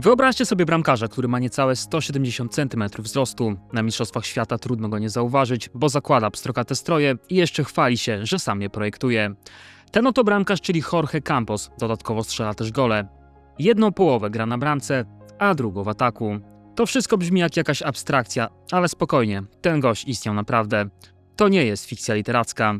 Wyobraźcie sobie bramkarza, który ma niecałe 170 cm wzrostu. Na Mistrzostwach Świata trudno go nie zauważyć, bo zakłada pstrokate stroje i jeszcze chwali się, że sam je projektuje. Ten oto bramkarz, czyli Jorge Campos, dodatkowo strzela też gole. Jedną połowę gra na bramce, a drugą w ataku. To wszystko brzmi jak jakaś abstrakcja, ale spokojnie, ten gość istniał naprawdę. To nie jest fikcja literacka.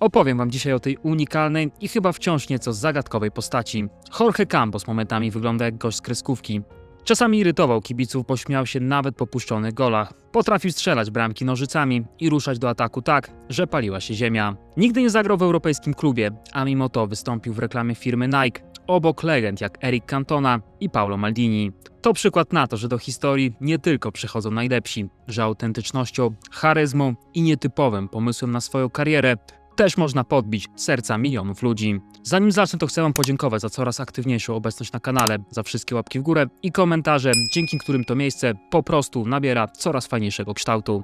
Opowiem wam dzisiaj o tej unikalnej i chyba wciąż nieco zagadkowej postaci. Jorge Campos momentami wygląda jak gość z kreskówki. Czasami irytował kibiców, bo śmiał się nawet po puszczonych golach. Potrafił strzelać bramki nożycami i ruszać do ataku tak, że paliła się ziemia. Nigdy nie zagrał w europejskim klubie, a mimo to wystąpił w reklamie firmy Nike, obok legend jak Eric Cantona i Paolo Maldini. To przykład na to, że do historii nie tylko przychodzą najlepsi, że autentycznością, charyzmą i nietypowym pomysłem na swoją karierę też można podbić serca milionów ludzi. Zanim zacznę, to chcę Wam podziękować za coraz aktywniejszą obecność na kanale, za wszystkie łapki w górę i komentarze, dzięki którym to miejsce po prostu nabiera coraz fajniejszego kształtu.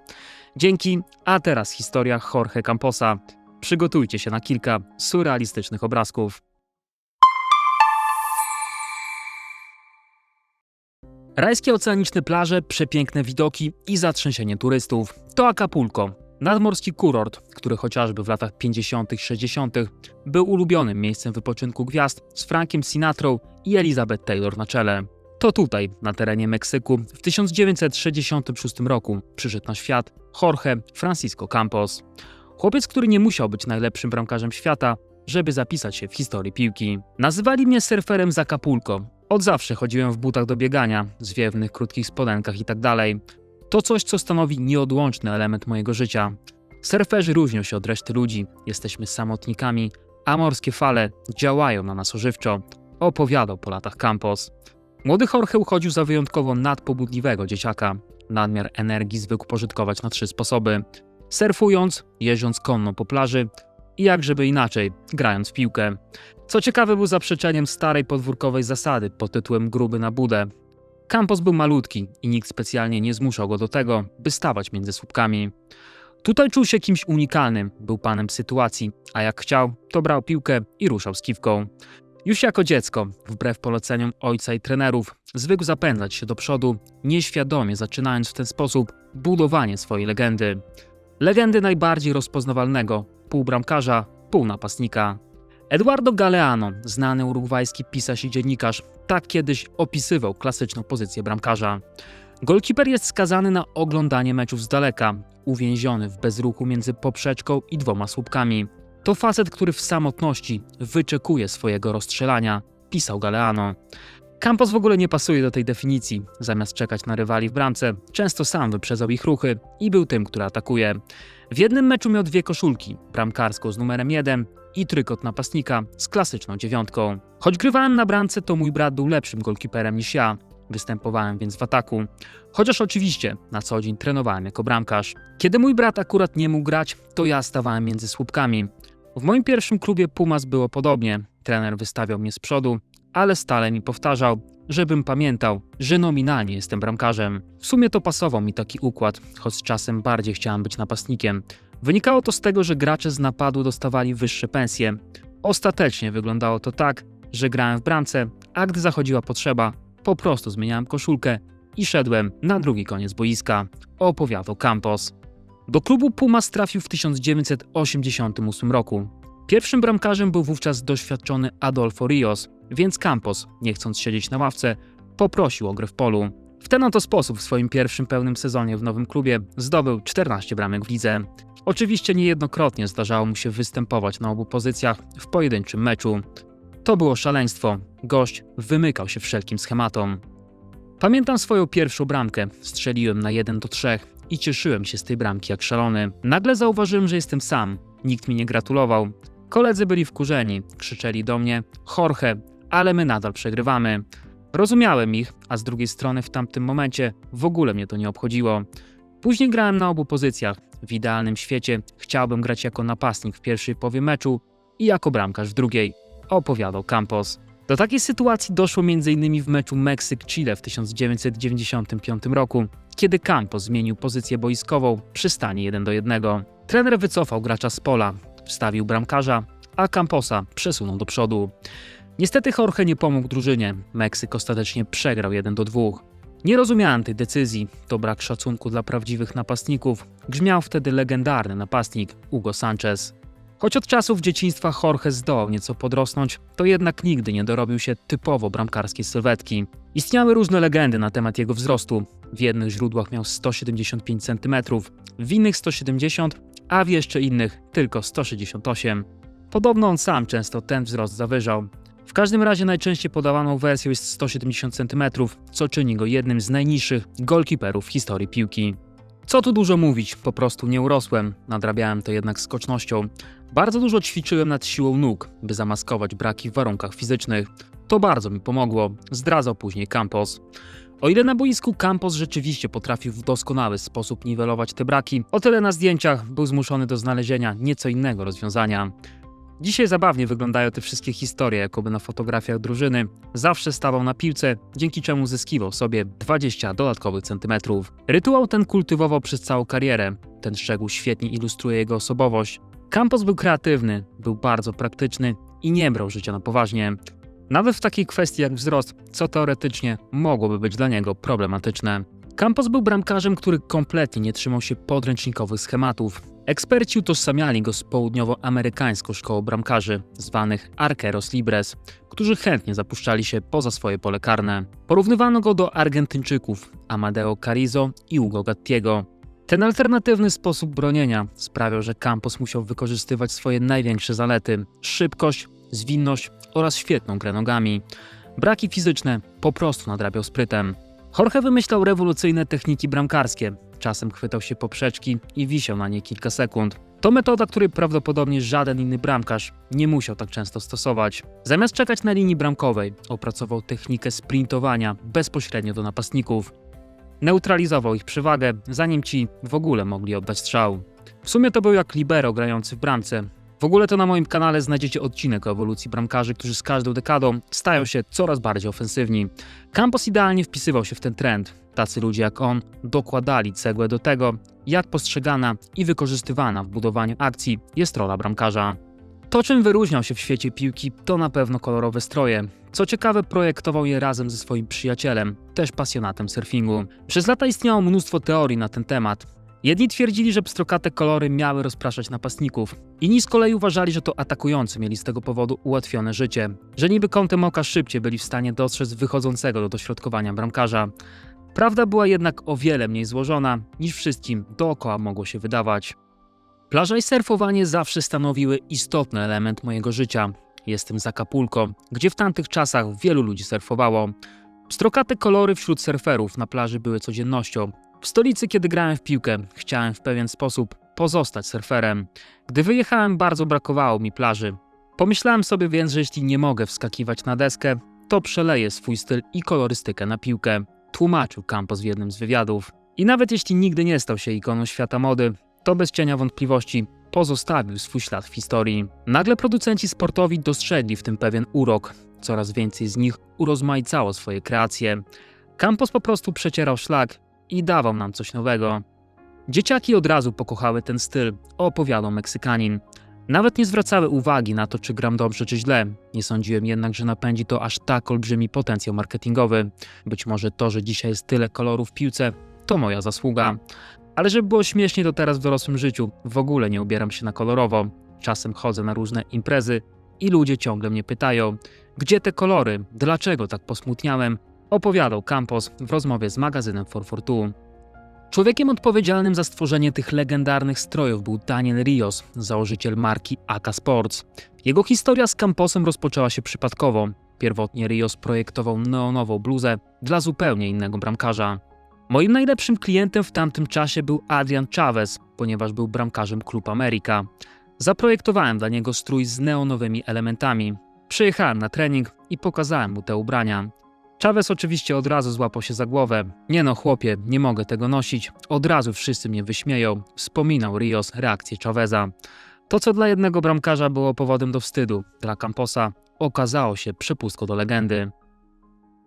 Dzięki, a teraz historia Jorge Camposa. Przygotujcie się na kilka surrealistycznych obrazków. Rajskie oceaniczne plaże, przepiękne widoki i zatrzęsienie turystów. To Acapulco, nadmorski kurort, który chociażby w latach 50. i 60. był ulubionym miejscem wypoczynku gwiazd z Frankiem Sinatrą i Elizabeth Taylor na czele. To tutaj, na terenie Meksyku, w 1966 roku przyszedł na świat Jorge Francisco Campos. Chłopiec, który nie musiał być najlepszym bramkarzem świata, żeby zapisać się w historii piłki. Nazywali mnie surferem z Acapulco. Od zawsze chodziłem w butach do biegania, zwiewnych, krótkich spodenkach itd. To coś, co stanowi nieodłączny element mojego życia. Surferzy różnią się od reszty ludzi, jesteśmy samotnikami, a morskie fale działają na nas ożywczo, opowiadał po latach Campos. Młody Jorge uchodził za wyjątkowo nadpobudliwego dzieciaka. Nadmiar energii zwykł pożytkować na trzy sposoby. Surfując, jeżdżąc konno po plaży i jak żeby inaczej, grając w piłkę. Co ciekawe był zaprzeczeniem starej podwórkowej zasady pod tytułem gruby na budę. Campos był malutki i nikt specjalnie nie zmuszał go do tego, by stawać między słupkami. Tutaj czuł się kimś unikalnym, był panem sytuacji, a jak chciał, to brał piłkę i ruszał z kiwką. Już jako dziecko, wbrew poleceniom ojca i trenerów, zwykł zapędzać się do przodu, nieświadomie zaczynając w ten sposób budowanie swojej legendy. Legendy najbardziej rozpoznawalnego, pół bramkarza, pół napastnika. Eduardo Galeano, znany urugwajski pisarz i dziennikarz, tak kiedyś opisywał klasyczną pozycję bramkarza. Golkiper jest skazany na oglądanie meczów z daleka, uwięziony w bezruchu między poprzeczką i dwoma słupkami. To facet, który w samotności wyczekuje swojego rozstrzelania, pisał Galeano. Campos w ogóle nie pasuje do tej definicji. Zamiast czekać na rywali w bramce, często sam wyprzedzał ich ruchy i był tym, który atakuje. W jednym meczu miał dwie koszulki, bramkarską z numerem 1 i trykot napastnika z klasyczną dziewiątką. Choć grywałem na bramce, to mój brat był lepszym golkiperem niż ja. Występowałem więc w ataku. Chociaż oczywiście na co dzień trenowałem jako bramkarz. Kiedy mój brat akurat nie mógł grać, to ja stawałem między słupkami. W moim pierwszym klubie Pumas było podobnie. Trener wystawiał mnie z przodu, ale stale mi powtarzał, żebym pamiętał, że nominalnie jestem bramkarzem. W sumie to pasował mi taki układ, choć czasem bardziej chciałem być napastnikiem. Wynikało to z tego, że gracze z napadu dostawali wyższe pensje. Ostatecznie wyglądało to tak, że grałem w bramce, a gdy zachodziła potrzeba, po prostu zmieniałem koszulkę i szedłem na drugi koniec boiska, opowiadał Campos. Do klubu Pumas trafił w 1988 roku. Pierwszym bramkarzem był wówczas doświadczony Adolfo Rios, więc Campos, nie chcąc siedzieć na ławce, poprosił o grę w polu. W ten oto sposób w swoim pierwszym pełnym sezonie w nowym klubie zdobył 14 bramek w lidze. Oczywiście niejednokrotnie zdarzało mu się występować na obu pozycjach w pojedynczym meczu. To było szaleństwo. Gość wymykał się wszelkim schematom. Pamiętam swoją pierwszą bramkę. Strzeliłem na 1 do 3 i cieszyłem się z tej bramki jak szalony. Nagle zauważyłem, że jestem sam. Nikt mi nie gratulował. Koledzy byli wkurzeni, krzyczeli do mnie: Jorge, ale my nadal przegrywamy. Rozumiałem ich, a z drugiej strony w tamtym momencie w ogóle mnie to nie obchodziło. Później grałem na obu pozycjach. W idealnym świecie chciałbym grać jako napastnik w pierwszej połowie meczu i jako bramkarz w drugiej, opowiadał Campos. Do takiej sytuacji doszło m.in. w meczu Meksyk-Chile w 1995 roku, kiedy Campos zmienił pozycję boiskową przy stanie 1 do 1. Trener wycofał gracza z pola, wstawił bramkarza, a Camposa przesunął do przodu. Niestety Jorge nie pomógł drużynie. Meksyk ostatecznie przegrał 1 do 2. Nie rozumiałem tej decyzji. To brak szacunku dla prawdziwych napastników. Grzmiał wtedy legendarny napastnik Hugo Sanchez. Choć od czasów dzieciństwa Jorge zdołał nieco podrosnąć, to jednak nigdy nie dorobił się typowo bramkarskiej sylwetki. Istniały różne legendy na temat jego wzrostu. W jednych źródłach miał 175 cm, w innych 170, a w jeszcze innych tylko 168. Podobno on sam często ten wzrost zawyżał. W każdym razie najczęściej podawaną wersją jest 170 cm, co czyni go jednym z najniższych golkiperów w historii piłki. Co tu dużo mówić, po prostu nie urosłem, nadrabiałem to jednak skocznością. Bardzo dużo ćwiczyłem nad siłą nóg, by zamaskować braki w warunkach fizycznych. To bardzo mi pomogło, zdradzał później Campos. O ile na boisku Campos rzeczywiście potrafił w doskonały sposób niwelować te braki, o tyle na zdjęciach był zmuszony do znalezienia nieco innego rozwiązania. Dzisiaj zabawnie wyglądają te wszystkie historie, jakoby na fotografiach drużyny. Zawsze stawał na piłce, dzięki czemu zyskiwał sobie 20 dodatkowych centymetrów. Rytuał ten kultywował przez całą karierę. Ten szczegół świetnie ilustruje jego osobowość. Campos był kreatywny, był bardzo praktyczny i nie brał życia na poważnie. Nawet w takiej kwestii jak wzrost, co teoretycznie mogłoby być dla niego problematyczne. Campos był bramkarzem, który kompletnie nie trzymał się podręcznikowych schematów. Eksperci utożsamiali go z południowoamerykańską szkołą bramkarzy, zwanych Arqueros Libres, którzy chętnie zapuszczali się poza swoje pole karne. Porównywano go do Argentyńczyków Amadeo Carrizo i Hugo Gattiego. Ten alternatywny sposób bronienia sprawiał, że Campos musiał wykorzystywać swoje największe zalety szybkość, zwinność oraz świetną grę nogami. Braki fizyczne po prostu nadrabiał sprytem. Jorge wymyślał rewolucyjne techniki bramkarskie. Czasem chwytał się poprzeczki i wisiał na niej kilka sekund. To metoda, której prawdopodobnie żaden inny bramkarz nie musiał tak często stosować. Zamiast czekać na linii bramkowej, opracował technikę sprintowania bezpośrednio do napastników. Neutralizował ich przewagę, zanim ci w ogóle mogli oddać strzał. W sumie to był jak libero grający w bramce. W ogóle to na moim kanale znajdziecie odcinek o ewolucji bramkarzy, którzy z każdą dekadą stają się coraz bardziej ofensywni. Campos idealnie wpisywał się w ten trend. Tacy ludzie jak on dokładali cegłę do tego, jak postrzegana i wykorzystywana w budowaniu akcji jest rola bramkarza. To, czym wyróżniał się w świecie piłki, to na pewno kolorowe stroje. Co ciekawe, projektował je razem ze swoim przyjacielem, też pasjonatem surfingu. Przez lata istniało mnóstwo teorii na ten temat. Jedni twierdzili, że pstrokate kolory miały rozpraszać napastników. Inni z kolei uważali, że to atakujący mieli z tego powodu ułatwione życie. Że niby kątem oka szybciej byli w stanie dostrzec wychodzącego do dośrodkowania bramkarza. Prawda była jednak o wiele mniej złożona, niż wszystkim dookoła mogło się wydawać. Plaża i surfowanie zawsze stanowiły istotny element mojego życia. Jestem z Acapulco, gdzie w tamtych czasach wielu ludzi surfowało. Pstrokate kolory wśród surferów na plaży były codziennością. W stolicy, kiedy grałem w piłkę, chciałem w pewien sposób pozostać surferem. Gdy wyjechałem, bardzo brakowało mi plaży. Pomyślałem sobie więc, że jeśli nie mogę wskakiwać na deskę, to przeleję swój styl i kolorystykę na piłkę. Tłumaczył Campos w jednym z wywiadów. I nawet jeśli nigdy nie stał się ikoną świata mody, to bez cienia wątpliwości pozostawił swój ślad w historii. Nagle producenci sportowi dostrzegli w tym pewien urok. Coraz więcej z nich urozmaicało swoje kreacje. Campos po prostu przecierał szlak i dawał nam coś nowego. Dzieciaki od razu pokochały ten styl, opowiadał Meksykanin. Nawet nie zwracały uwagi na to, czy gram dobrze, czy źle. Nie sądziłem jednak, że napędzi to aż tak olbrzymi potencjał marketingowy. Być może to, że dzisiaj jest tyle kolorów w piłce, to moja zasługa. Ale żeby było śmiesznie, to teraz w dorosłym życiu w ogóle nie ubieram się na kolorowo. Czasem chodzę na różne imprezy i ludzie ciągle mnie pytają, gdzie te kolory, dlaczego tak posmutniałem, opowiadał Campos w rozmowie z magazynem 442. Człowiekiem odpowiedzialnym za stworzenie tych legendarnych strojów był Daniel Rios, założyciel marki AK Sports. Jego historia z Camposem rozpoczęła się przypadkowo. Pierwotnie Rios projektował neonową bluzę dla zupełnie innego bramkarza. Moim najlepszym klientem w tamtym czasie był Adrian Chavez, ponieważ był bramkarzem Klub Amerika. Zaprojektowałem dla niego strój z neonowymi elementami. Przyjechałem na trening i pokazałem mu te ubrania. Chavez oczywiście od razu złapał się za głowę. Nie no, chłopie, nie mogę tego nosić. Od razu wszyscy mnie wyśmieją. Wspominał Rios reakcję Chaveza. To, co dla jednego bramkarza było powodem do wstydu, dla Camposa okazało się przepustką do legendy.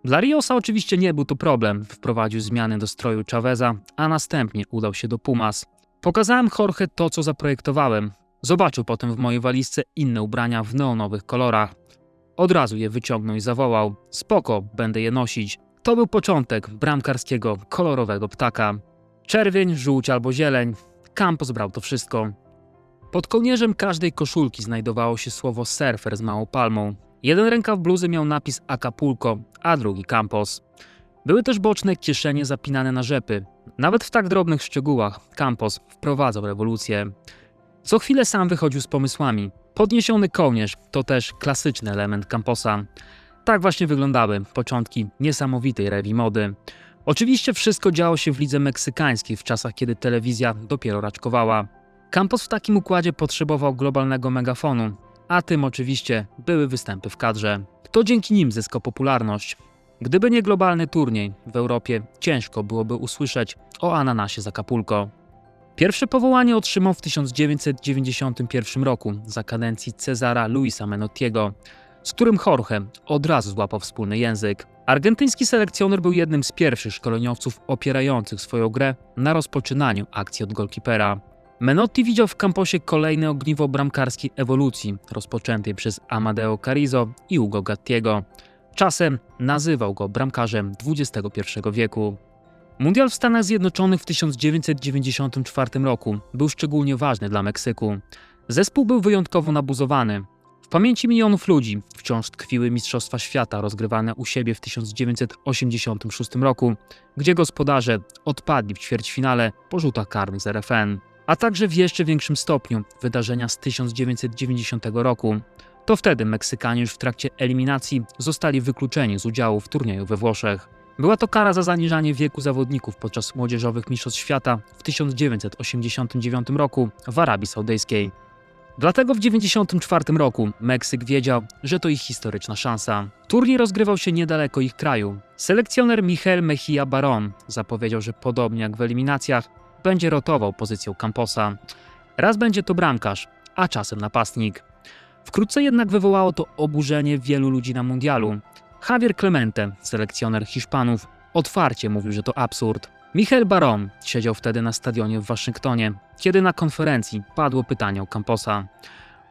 Dla Riosa oczywiście nie był to problem. Wprowadził zmiany do stroju Chaveza, a następnie udał się do Pumas. Pokazałem Jorge to, co zaprojektowałem. Zobaczył potem w mojej walizce inne ubrania w neonowych kolorach. Od razu je wyciągnął i zawołał: Spoko, będę je nosić. To był początek bramkarskiego, kolorowego ptaka. Czerwień, żółć albo zieleń. Campos brał to wszystko. Pod kołnierzem każdej koszulki znajdowało się słowo surfer z małą palmą. Jeden rękaw bluzy miał napis Acapulco, a drugi Campos. Były też boczne kieszenie zapinane na rzepy. Nawet w tak drobnych szczegółach Campos wprowadzał rewolucję. Co chwilę sam wychodził z pomysłami. Podniesiony kołnierz to też klasyczny element Camposa. Tak właśnie wyglądały początki niesamowitej rewi mody. Oczywiście wszystko działo się w lidze meksykańskiej w czasach, kiedy telewizja dopiero raczkowała. Campos w takim układzie potrzebował globalnego megafonu, a tym oczywiście były występy w kadrze. To dzięki nim zyskał popularność. Gdyby nie globalny turniej, w Europie ciężko byłoby usłyszeć o ananasie z Acapulco. Pierwsze powołanie otrzymał w 1991 roku za kadencji Cezara Luisa Menottiego, z którym Jorge od razu złapał wspólny język. Argentyński selekcjoner był jednym z pierwszych szkoleniowców opierających swoją grę na rozpoczynaniu akcji od golkipera. Menotti widział w kamposie kolejne ogniwo bramkarskiej ewolucji rozpoczętej przez Amadeo Carrizo i Ugo Gattiego. Czasem nazywał go bramkarzem XXI wieku. Mundial w Stanach Zjednoczonych w 1994 roku był szczególnie ważny dla Meksyku. Zespół był wyjątkowo nabuzowany. W pamięci milionów ludzi wciąż tkwiły Mistrzostwa Świata rozgrywane u siebie w 1986 roku, gdzie gospodarze odpadli w ćwierćfinale po rzutach karnych z RFN, a także w jeszcze większym stopniu wydarzenia z 1990 roku. To wtedy Meksykanie już w trakcie eliminacji zostali wykluczeni z udziału w turnieju we Włoszech. Była to kara za zaniżanie wieku zawodników podczas młodzieżowych mistrzostw świata w 1989 roku w Arabii Saudyjskiej. Dlatego w 1994 roku Meksyk wiedział, że to ich historyczna szansa. Turniej rozgrywał się niedaleko ich kraju. Selekcjoner Michel Mejia Baron zapowiedział, że podobnie jak w eliminacjach, będzie rotował pozycją Camposa. Raz będzie to bramkarz, a czasem napastnik. Wkrótce jednak wywołało to oburzenie wielu ludzi na mundialu. Javier Clemente, selekcjoner Hiszpanów, otwarcie mówił, że to absurd. Michael Baron siedział wtedy na stadionie w Waszyngtonie, kiedy na konferencji padło pytanie o Camposa.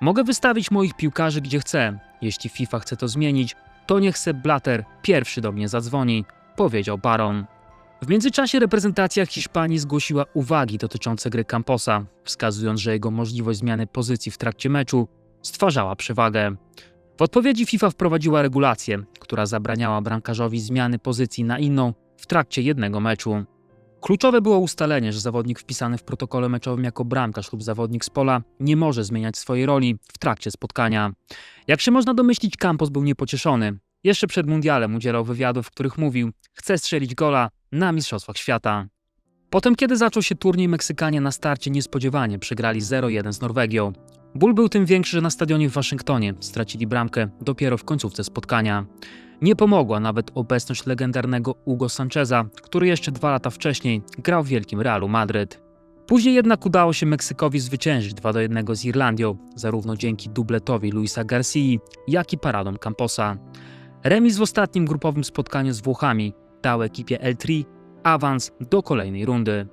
Mogę wystawić moich piłkarzy gdzie chcę. Jeśli FIFA chce to zmienić, to niech se Blatter pierwszy do mnie zadzwoni, powiedział Baron. W międzyczasie reprezentacja Hiszpanii zgłosiła uwagi dotyczące gry Camposa, wskazując, że jego możliwość zmiany pozycji w trakcie meczu stwarzała przewagę. W odpowiedzi FIFA wprowadziła regulację, która zabraniała bramkarzowi zmiany pozycji na inną w trakcie jednego meczu. Kluczowe było ustalenie, że zawodnik wpisany w protokole meczowym jako bramkarz lub zawodnik z pola nie może zmieniać swojej roli w trakcie spotkania. Jak się można domyślić, Campos był niepocieszony. Jeszcze przed mundialem udzielał wywiadów, w których mówił: Chcę strzelić gola na Mistrzostwach Świata. Potem, kiedy zaczął się turniej, Meksykanie na starcie niespodziewanie przegrali 0-1 z Norwegią. Ból był tym większy, że na stadionie w Waszyngtonie stracili bramkę dopiero w końcówce spotkania. Nie pomogła nawet obecność legendarnego Hugo Sancheza, który jeszcze dwa lata wcześniej grał w wielkim Realu Madryt. Później jednak udało się Meksykowi zwyciężyć 2 do 1 z Irlandią, zarówno dzięki dubletowi Luisa Garcii, jak i paradom Camposa. Remis w ostatnim grupowym spotkaniu z Włochami dał ekipie L3 awans do kolejnej rundy.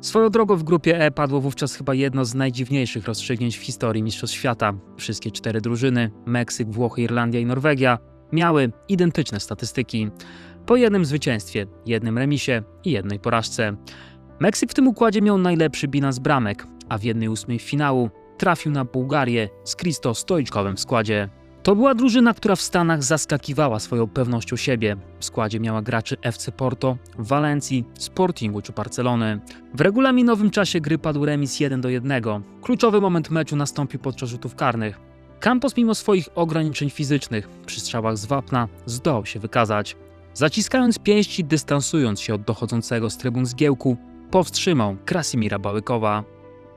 Swoją drogą w grupie E padło wówczas chyba jedno z najdziwniejszych rozstrzygnięć w historii Mistrzostw Świata. Wszystkie cztery drużyny Meksyk, Włochy, Irlandia i Norwegia miały identyczne statystyki. Po jednym zwycięstwie, jednym remisie i jednej porażce. Meksyk w tym układzie miał najlepszy bilans bramek, a w jednej ósmej finału trafił na Bułgarię z Kristo Stoiczkowym w składzie. To była drużyna, która w Stanach zaskakiwała swoją pewnością siebie. W składzie miała graczy FC Porto, Walencji, Sportingu czy Barcelony. W regulaminowym czasie gry padł remis 1 do 1. Kluczowy moment meczu nastąpił podczas rzutów karnych. Campos mimo swoich ograniczeń fizycznych przy strzałach z wapna zdołał się wykazać. Zaciskając pięści, dystansując się od dochodzącego z trybun zgiełku, powstrzymał Krasimira Bałykowa.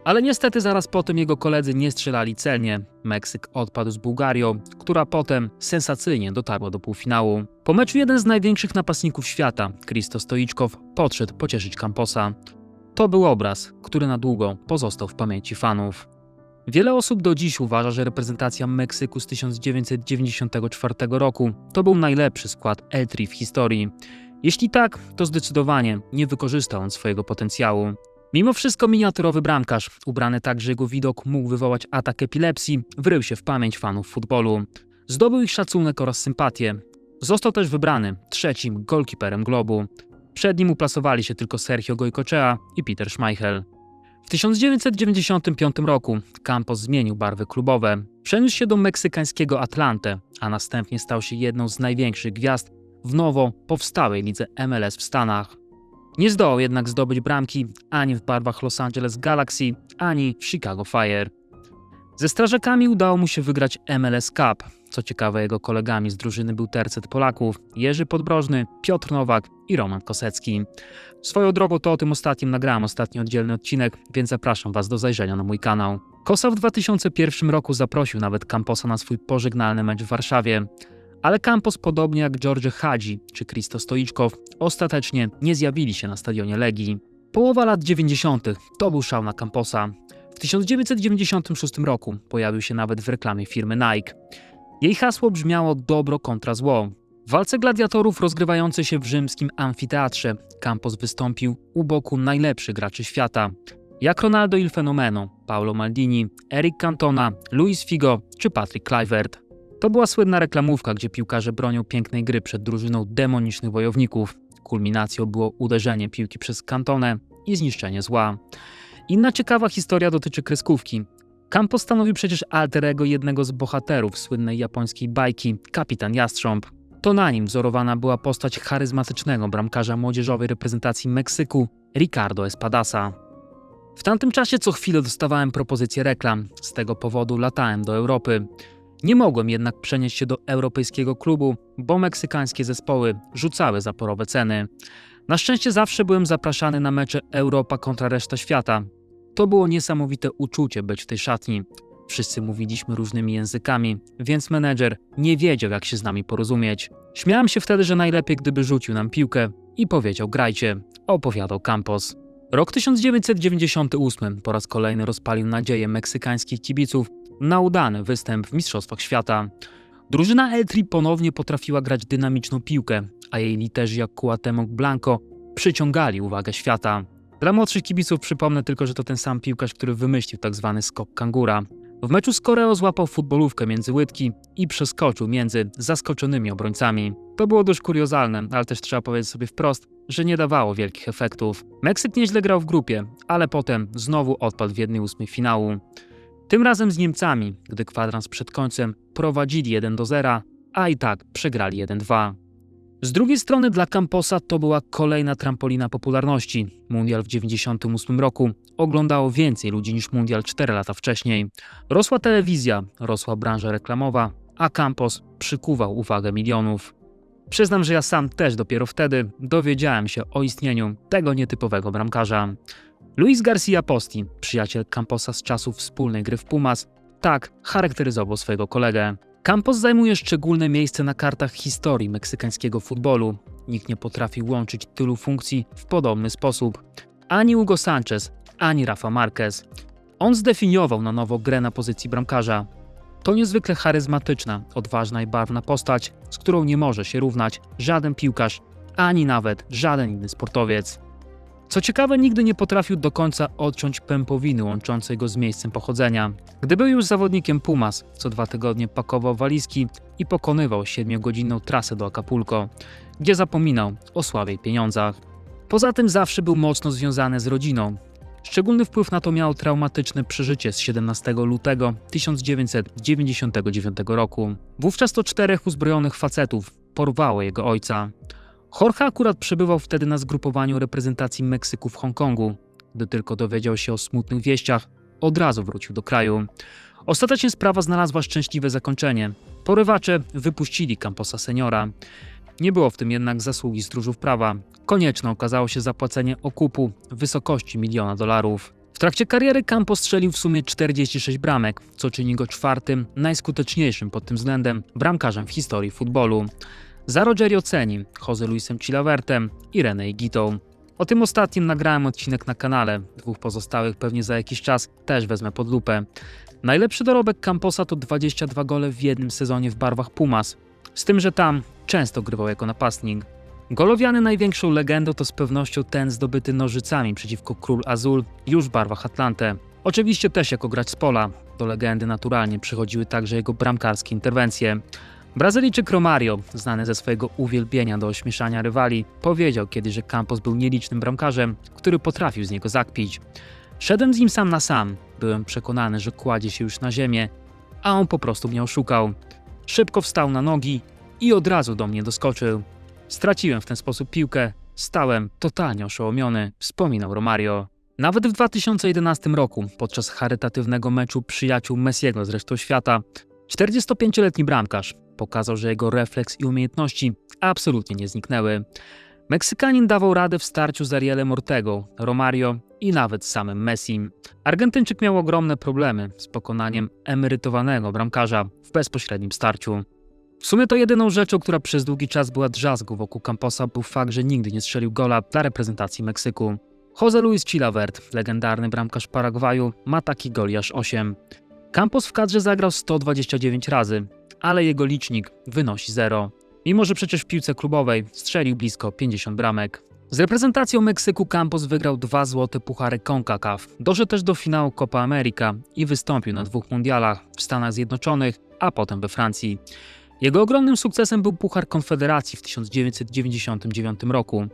Ale niestety zaraz potem jego koledzy nie strzelali celnie. Meksyk odpadł z Bułgarią, która potem sensacyjnie dotarła do półfinału. Po meczu jeden z największych napastników świata, Kristo Stoiczkow, podszedł pocieszyć Camposa. To był obraz, który na długo pozostał w pamięci fanów. Wiele osób do dziś uważa, że reprezentacja Meksyku z 1994 roku to był najlepszy skład L3 w historii. Jeśli tak, to zdecydowanie nie wykorzystał on swojego potencjału. Mimo wszystko miniaturowy bramkarz, ubrany tak, że jego widok mógł wywołać atak epilepsji, wrył się w pamięć fanów futbolu. Zdobył ich szacunek oraz sympatię. Został też wybrany trzecim golkiperem Globu. Przed nim uplasowali się tylko Sergio Goycochea i Peter Schmeichel. W 1995 roku Campos zmienił barwy klubowe. Przeniósł się do meksykańskiego Atlante, a następnie stał się jedną z największych gwiazd w nowo powstałej lidze MLS w Stanach. Nie zdołał jednak zdobyć bramki ani w barwach Los Angeles Galaxy, ani w Chicago Fire. Ze strażakami udało mu się wygrać MLS Cup. Co ciekawe, jego kolegami z drużyny był tercet Polaków Jerzy Podbrożny, Piotr Nowak i Roman Kosecki. Swoją drogą to o tym ostatnim nagrałem ostatni oddzielny odcinek, więc zapraszam Was do zajrzenia na mój kanał. Kosa w 2001 roku zaprosił nawet Camposa na swój pożegnalny mecz w Warszawie. Ale Campos, podobnie jak George Hadzi czy Kristo Stoiczkow, ostatecznie nie zjawili się na stadionie Legii. Połowa lat 90. to był szał na Camposa. W 1996 roku pojawił się nawet w reklamie firmy Nike. Jej hasło brzmiało dobro kontra zło. W walce gladiatorów rozgrywającej się w rzymskim amfiteatrze Campos wystąpił u boku najlepszych graczy świata, jak Ronaldo il Fenomeno, Paolo Maldini, Eric Cantona, Luis Figo czy Patrick Kluivert. To była słynna reklamówka, gdzie piłkarze bronią pięknej gry przed drużyną demonicznych wojowników. Kulminacją było uderzenie piłki przez Cantonę i zniszczenie zła. Inna ciekawa historia dotyczy kreskówki. Campos stanowi przecież alterego jednego z bohaterów słynnej japońskiej bajki Kapitan Jastrząb. To na nim wzorowana była postać charyzmatycznego bramkarza młodzieżowej reprezentacji Meksyku Ricardo Espadasa. W tamtym czasie co chwilę dostawałem propozycje reklam, z tego powodu latałem do Europy. Nie mogłem jednak przenieść się do europejskiego klubu, bo meksykańskie zespoły rzucały zaporowe ceny. Na szczęście zawsze byłem zapraszany na mecze Europa kontra reszta świata. To było niesamowite uczucie być w tej szatni. Wszyscy mówiliśmy różnymi językami, więc menedżer nie wiedział, jak się z nami porozumieć. Śmiałem się wtedy, że najlepiej, gdyby rzucił nam piłkę i powiedział: Grajcie, opowiadał Campos. Rok 1998 po raz kolejny rozpalił nadzieję meksykańskich kibiców na udany występ w Mistrzostwach Świata. Drużyna Eltri ponownie potrafiła grać dynamiczną piłkę, a jej literzy jak Cuauhtémoc Blanco przyciągali uwagę świata. Dla młodszych kibiców przypomnę tylko, że to ten sam piłkarz, który wymyślił tzw. skok kangura. W meczu z Koreą złapał futbolówkę między łydki i przeskoczył między zaskoczonymi obrońcami. To było dość kuriozalne, ale też trzeba powiedzieć sobie wprost, że nie dawało wielkich efektów. Meksyk nieźle grał w grupie, ale potem znowu odpadł w jednej ósmej finału. Tym razem z Niemcami, gdy kwadrans przed końcem prowadzili 1 do 0, a i tak przegrali 1-2. Z drugiej strony dla Camposa to była kolejna trampolina popularności. Mundial w 98 roku oglądało więcej ludzi niż Mundial 4 lata wcześniej. Rosła telewizja, rosła branża reklamowa, a Campos przykuwał uwagę milionów. Przyznam, że ja sam też dopiero wtedy dowiedziałem się o istnieniu tego nietypowego bramkarza. Luis Garcia Posti, przyjaciel Camposa z czasów wspólnej gry w Pumas, tak charakteryzował swojego kolegę. Campos zajmuje szczególne miejsce na kartach historii meksykańskiego futbolu. Nikt nie potrafi łączyć tylu funkcji w podobny sposób. Ani Hugo Sanchez, ani Rafa Marquez. On zdefiniował na nowo grę na pozycji bramkarza. To niezwykle charyzmatyczna, odważna i barwna postać, z którą nie może się równać żaden piłkarz, ani nawet żaden inny sportowiec. Co ciekawe, nigdy nie potrafił do końca odciąć pępowiny łączącej go z miejscem pochodzenia. Gdy był już zawodnikiem Pumas, co dwa tygodnie pakował walizki i pokonywał 7-godzinną trasę do Acapulco, gdzie zapominał o sławie i pieniądzach. Poza tym zawsze był mocno związany z rodziną. Szczególny wpływ na to miało traumatyczne przeżycie z 17 lutego 1999 roku. Wówczas to czterech uzbrojonych facetów porwało jego ojca. Jorge akurat przebywał wtedy na zgrupowaniu reprezentacji Meksyku w Hongkongu. Gdy tylko dowiedział się o smutnych wieściach, od razu wrócił do kraju. Ostatecznie sprawa znalazła szczęśliwe zakończenie. Porywacze wypuścili Camposa seniora. Nie było w tym jednak zasługi stróżów prawa. Konieczne okazało się zapłacenie okupu w wysokości miliona dolarów. W trakcie kariery Campos strzelił w sumie 46 bramek, co czyni go czwartym, najskuteczniejszym pod tym względem bramkarzem w historii futbolu za Rogerio Ceni, Jose Luisem Chilavertem i René Gitą. O tym ostatnim nagrałem odcinek na kanale, dwóch pozostałych pewnie za jakiś czas też wezmę pod lupę. Najlepszy dorobek Camposa to 22 gole w jednym sezonie w barwach Pumas, z tym, że tam często grywał jako napastnik. Golowiany największą legendą to z pewnością ten zdobyty nożycami przeciwko Król Azul już w barwach Atlante. Oczywiście też jako grać z pola, Do legendy naturalnie przychodziły także jego bramkarskie interwencje. Brazylijczyk Romario, znany ze swojego uwielbienia do ośmieszania rywali, powiedział kiedyś, że Campos był nielicznym bramkarzem, który potrafił z niego zakpić. Szedłem z nim sam na sam, byłem przekonany, że kładzie się już na ziemię, a on po prostu mnie oszukał. Szybko wstał na nogi i od razu do mnie doskoczył. Straciłem w ten sposób piłkę, stałem totalnie oszołomiony, wspominał Romario. Nawet w 2011 roku, podczas charytatywnego meczu przyjaciół Messiego z resztą świata, 45-letni bramkarz pokazał, że jego refleks i umiejętności absolutnie nie zniknęły. Meksykanin dawał radę w starciu z Arielem Ortegą, Romario i nawet samym Messim. Argentyńczyk miał ogromne problemy z pokonaniem emerytowanego bramkarza w bezpośrednim starciu. W sumie to jedyną rzeczą, która przez długi czas była drzazgą wokół Camposa był fakt, że nigdy nie strzelił gola dla reprezentacji Meksyku. Jose Luis Chilavert, legendarny bramkarz Paragwaju, ma taki goli aż 8. Campos w kadrze zagrał 129 razy, ale jego licznik wynosi 0. Mimo, że przecież w piłce klubowej strzelił blisko 50 bramek. Z reprezentacją Meksyku Campos wygrał dwa złote puchary CONCACAF. Doszedł też do finału Copa America i wystąpił na dwóch mundialach w Stanach Zjednoczonych, a potem we Francji. Jego ogromnym sukcesem był Puchar Konfederacji w 1999 roku.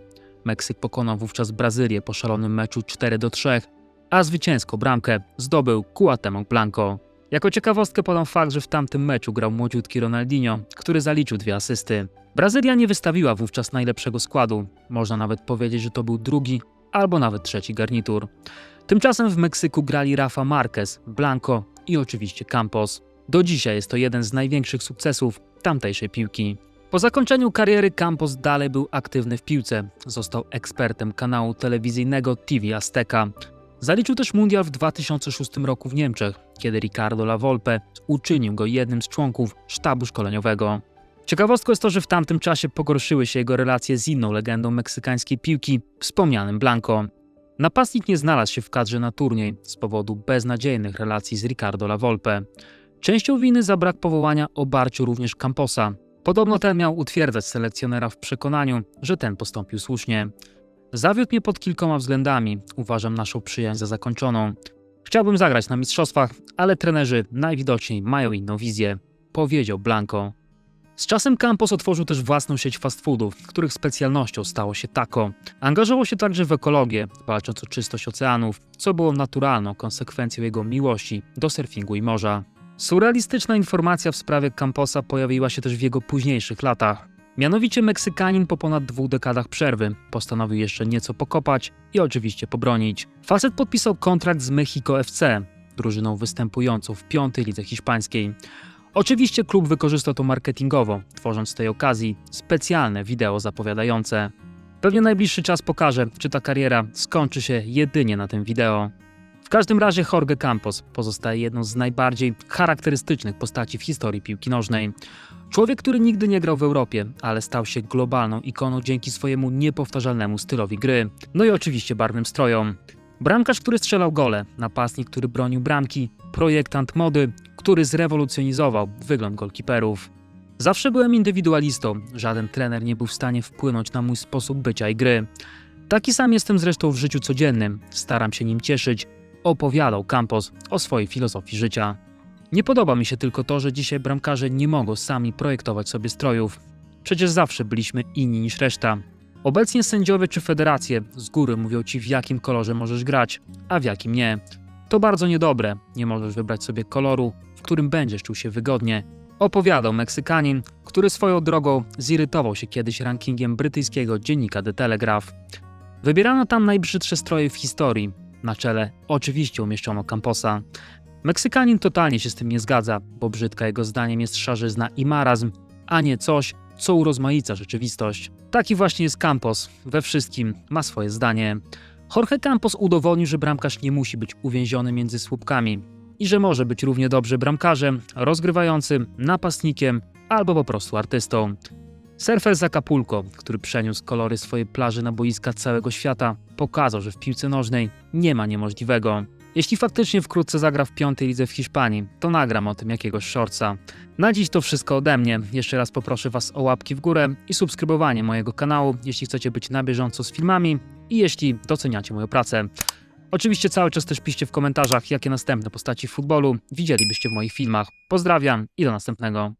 Meksyk pokonał wówczas Brazylię po szalonym meczu 4 do 3, a zwycięską bramkę zdobył Cuauhtémoc Blanco. Jako ciekawostkę podam fakt, że w tamtym meczu grał młodziutki Ronaldinho, który zaliczył dwie asysty. Brazylia nie wystawiła wówczas najlepszego składu. Można nawet powiedzieć, że to był drugi albo nawet trzeci garnitur. Tymczasem w Meksyku grali Rafa Marquez, Blanco i oczywiście Campos. Do dzisiaj jest to jeden z największych sukcesów tamtejszej piłki. Po zakończeniu kariery Campos dalej był aktywny w piłce. Został ekspertem kanału telewizyjnego TV Azteca. Zaliczył też mundial w 2006 roku w Niemczech, kiedy Ricardo La Volpe uczynił go jednym z członków sztabu szkoleniowego. Ciekawostką jest to, że w tamtym czasie pogorszyły się jego relacje z inną legendą meksykańskiej piłki, wspomnianym Blanco. Napastnik nie znalazł się w kadrze na turniej z powodu beznadziejnych relacji z Ricardo La Volpe. Częścią winy za brak powołania obarcił również Camposa. Podobno ten miał utwierdzać selekcjonera w przekonaniu, że ten postąpił słusznie. Zawiódł mnie pod kilkoma względami. Uważam naszą przyjaźń za zakończoną. Chciałbym zagrać na mistrzostwach, ale trenerzy najwidoczniej mają inną wizję, powiedział Blanco. Z czasem Campos otworzył też własną sieć fast foodów, których specjalnością stało się taco. Angażował się także w ekologię, walcząc o czystość oceanów, co było naturalną konsekwencją jego miłości do surfingu i morza. Surrealistyczna informacja w sprawie Camposa pojawiła się też w jego późniejszych latach. Mianowicie Meksykanin po ponad dwóch dekadach przerwy postanowił jeszcze nieco pokopać i oczywiście pobronić. Facet podpisał kontrakt z Mexico FC, drużyną występującą w piątej lidze hiszpańskiej. Oczywiście klub wykorzystał to marketingowo, tworząc z tej okazji specjalne wideo zapowiadające. Pewnie najbliższy czas pokaże, czy ta kariera skończy się jedynie na tym wideo. W każdym razie Jorge Campos pozostaje jedną z najbardziej charakterystycznych postaci w historii piłki nożnej. Człowiek, który nigdy nie grał w Europie, ale stał się globalną ikoną dzięki swojemu niepowtarzalnemu stylowi gry. No i oczywiście barwnym strojom. Bramkarz, który strzelał gole, napastnik, który bronił bramki, projektant mody, który zrewolucjonizował wygląd golkiperów. Zawsze byłem indywidualistą, żaden trener nie był w stanie wpłynąć na mój sposób bycia i gry. Taki sam jestem zresztą w życiu codziennym, staram się nim cieszyć, opowiadał Campos o swojej filozofii życia. Nie podoba mi się tylko to, że dzisiaj bramkarze nie mogą sami projektować sobie strojów. Przecież zawsze byliśmy inni niż reszta. Obecnie sędziowie czy federacje z góry mówią ci w jakim kolorze możesz grać, a w jakim nie. To bardzo niedobre, nie możesz wybrać sobie koloru, w którym będziesz czuł się wygodnie. Opowiadał Meksykanin, który swoją drogą zirytował się kiedyś rankingiem brytyjskiego dziennika The Telegraph. Wybierano tam najbrzydsze stroje w historii. Na czele oczywiście umieszczono Camposa. Meksykanin totalnie się z tym nie zgadza, bo brzydka jego zdaniem jest szarzyzna i marazm, a nie coś, co urozmaica rzeczywistość. Taki właśnie jest Campos, we wszystkim ma swoje zdanie. Jorge Campos udowodnił, że bramkarz nie musi być uwięziony między słupkami i że może być równie dobrze bramkarzem, rozgrywającym, napastnikiem albo po prostu artystą. Surfer z Acapulco, który przeniósł kolory swojej plaży na boiska całego świata, pokazał, że w piłce nożnej nie ma niemożliwego. Jeśli faktycznie wkrótce zagra w piątej lidze w Hiszpanii, to nagram o tym jakiegoś shortsa. Na dziś to wszystko ode mnie. Jeszcze raz poproszę Was o łapki w górę i subskrybowanie mojego kanału, jeśli chcecie być na bieżąco z filmami i jeśli doceniacie moją pracę. Oczywiście cały czas też piszcie w komentarzach, jakie następne postaci futbolu widzielibyście w moich filmach. Pozdrawiam i do następnego.